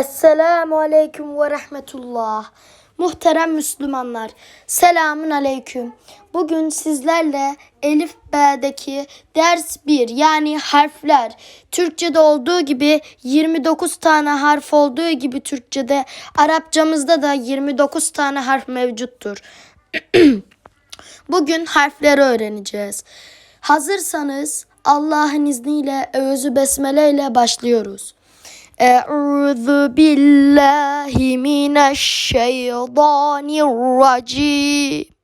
Esselamu Aleyküm ve Rahmetullah. Muhterem Müslümanlar, selamun aleyküm. Bugün sizlerle Elif B'deki ders 1 yani harfler. Türkçe'de olduğu gibi 29 tane harf olduğu gibi Türkçe'de Arapçamızda da 29 tane harf mevcuttur. Bugün harfleri öğreneceğiz. Hazırsanız Allah'ın izniyle Özü Besmele ile başlıyoruz. Euzu billahi mineşşeytanirracim.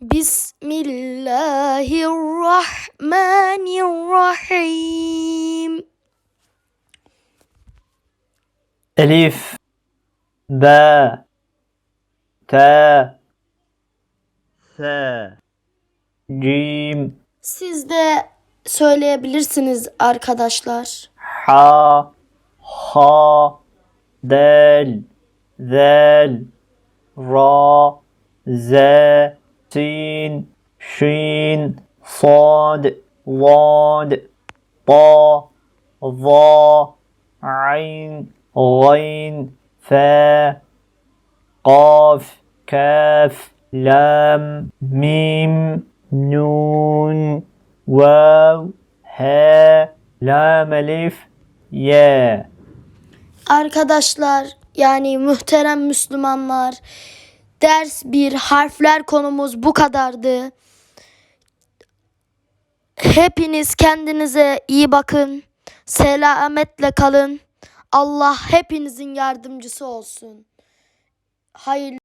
Bismillahirrahmanirrahim. Elif B T S Cim Siz de söyleyebilirsiniz arkadaşlar. حا خا دال ذال را زا سين شين صاد ضاد طا ظا عين غين فا قاف كاف لام ميم نون واو ها لام الف Ye Arkadaşlar yani muhterem Müslümanlar ders bir harfler konumuz bu kadardı. Hepiniz kendinize iyi bakın. Selametle kalın. Allah hepinizin yardımcısı olsun. Hayırlı